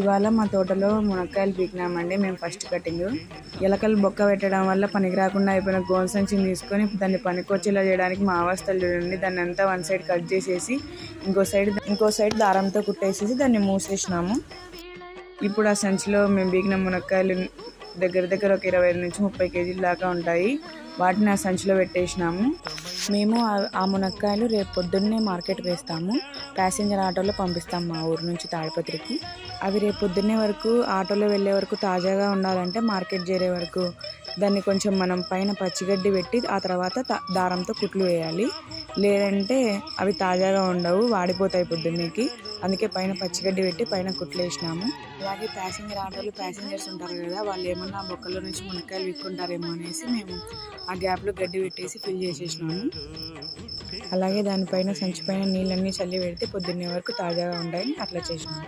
ఇవాళ మా తోటలో మునక్కాయలు పీకినామండి మేము ఫస్ట్ కటింగ్ ఎలకలు బొక్క పెట్టడం వల్ల పనికి రాకుండా అయిపోయిన గోన్ సంచిని తీసుకొని దాన్ని పనికొచ్చేలా చేయడానికి మా అవస్థలు చూడండి. దాన్ని అంతా వన్ సైడ్ కట్ చేసేసి ఇంకో సైడ్ ఇంకో సైడ్ దారంతో కుట్టేసేసి దాన్ని మూసేసినాము. ఇప్పుడు ఆ సంచిలో మేము బీగిన మునక్కాయలు దగ్గర దగ్గర ఒక ఇరవై నుంచి ముప్పై కేజీల దాకా ఉంటాయి. వాటిని ఆ సంచిలో పెట్టేసినాము. మేము ఆ- మునక్కాయలు రేపు పొద్దున్నే మార్కెట్ వేస్తాము. ప్యాసింజర్ ఆటోలో పంపిస్తాం మా ఊరు నుంచి తాడిపత్రికి. అవి రేపు పొద్దున్నే వరకు ఆటోలో వెళ్ళే వరకు తాజాగా ఉండాలంటే మార్కెట్ చేరే వరకు దాన్ని కొంచెం మనం పైన పచ్చిగడ్డి పెట్టి ఆ తర్వాత దారంతో కుట్లు వేయాలి. లేదంటే అవి తాజాగా ఉండవు వాడిపోతాయి పొద్దున్నేకి. అందుకే పైన పచ్చిగడ్డి పెట్టి పైన కుట్లు వేసినాము. అలాగే ప్యాసింజర్ ఆటోలు ప్యాసింజర్స్ ఉంటారు కదా వాళ్ళు ఏమన్నా బొక్కల నుంచి మునక్కాయలు విక్కుంటారేమో అనేసి మేము ఆ గ్యాప్లో గడ్డి పెట్టేసి ఫిల్ చేసేసినాము. అలాగే దానిపైన సంచిపైన నీళ్ళన్నీ చల్లి పెడితే పొద్దున్నే వరకు తాజాగా ఉంటాయని అట్లా చేసినాము.